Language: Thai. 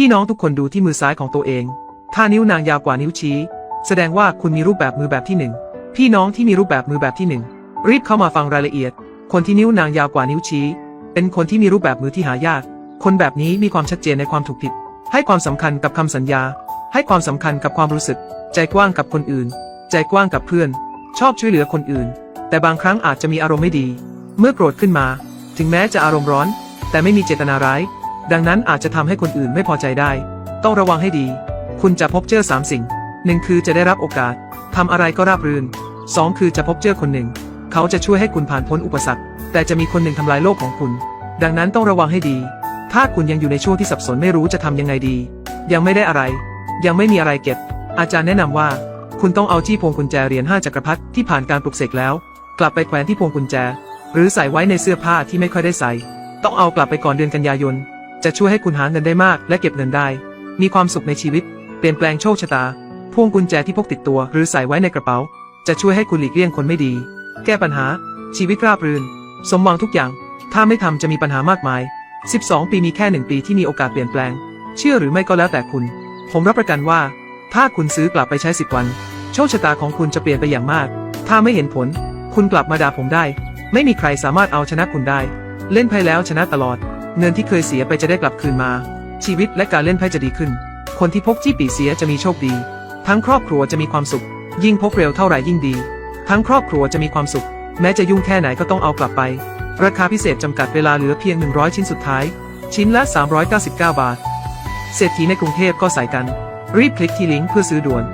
พี่น้องทุกคนดูที่มือซ้ายของตัวเอง ถ้านิ้วนางยาวกว่านิ้วชี้ แสดงว่าคุณมีรูปแบบมือแบบที่หนึ่งพี่น้องที่มีรูปแบบมือแบบที่หนึ่งรีบเข้ามาฟังรายละเอียด คนที่นิ้วนางยาวกว่านิ้วชี้ เป็นคนที่มีรูปแบบมือที่หายาก คนแบบนี้มีความชัดเจนในความถูกผิด ให้ความสำคัญกับคำสัญญา ให้ความสำคัญกับความรู้สึก ใจกว้างกับคนอื่น ใจกว้างกับเพื่อน ชอบช่วยเหลือคนอื่น แต่บางครั้งอาจจะมีอารมณ์ไม่ดี เมื่อโกรธขึ้นมา ถึงแม้จะอารมณ์ร้อน แต่ไม่มีเจตนาร้าย ดังนั้นอาจจะทำให้คนอื่นไม่พอใจได้ ต้องระวังให้ดี คุณจะพบเจอสามสิ่งหนึ่งคือจะได้รับโอกาสทำอะไรก็ราบรื่นสองคือจะพบเจอคนหนึ่ง เขาจะช่วยให้คุณผ่านพ้นอุปสรรค แต่จะมีคนหนึ่งทำลายโลกของคุณ ดังนั้นต้องระวังให้ดี ถ้าคุณยังอยู่ในช่วงที่สับสนไม่รู้จะทำยังไงดี ยังไม่ได้อะไร ยังไม่มีอะไรเก็บ อาจารย์แนะนำว่า คุณต้องเอาที่พวงกุญแจเหรียญห้าจักรพรรดิที่ผ่านการปลุกเสกแล้ว กลับไปแขวนที่พวงกุญแจ หรือใส่ไว้ในเสื้อผ้าที่ไม่ค่อยได้ใส่ ต้องเอากลับไปก่อนเดือนกันยายน จะช่วยให้คุณหาเงินได้มากและเก็บเงินได้ มีความสุขในชีวิต เปลี่ยนแปลงโชคชะตา พวงกุญแจที่พกติดตัว หรือใส่ไว้ในกระเป๋า จะช่วยให้คุณหลีกเลี่ยงคนไม่ดี แก้ปัญหา ชีวิตราบรื่น สมหวังทุกอย่าง ถ้าไม่ทำจะมีปัญหามากมาย 12 ปีมีแค่หนึ่งปีที่มีโอกาสเปลี่ยนแปลง เชื่อหรือไม่ก็แล้วแต่คุณ ผมรับประกันว่า ถ้าคุณซื้อกลับไปใช้สิบวัน โชคชะตาของคุณจะเปลี่ยนไปอย่างมาก ถ้าไม่เห็นผล คุณกลับมาด่าผมได้ ไม่มีใครสามารถเอาชนะคุณได้ เล่นไพ่แล้วชนะตลอด เงินที่เคยเสียไปจะได้กลับคืนมา ชีวิตและการเล่นไพ่จะดีขึ้น คนที่พกจี้ปีเสียจะมีโชคดี ทั้งครอบครัวจะมีความสุข ยิ่งพกเร็วเท่าไหร่ยิ่งดี ทั้งครอบครัวจะมีความสุข แม้จะยุ่งแค่ไหนก็ต้องเอากลับไป ราคาพิเศษจำกัดเวลาเหลือเพียง 100 ชิ้นสุดท้าย ชิ้นละ 399 บาท เศรษฐีในกรุงเทพก็ใส่กัน รีบคลิกที่ลิงก์เพื่อซื้อด่วน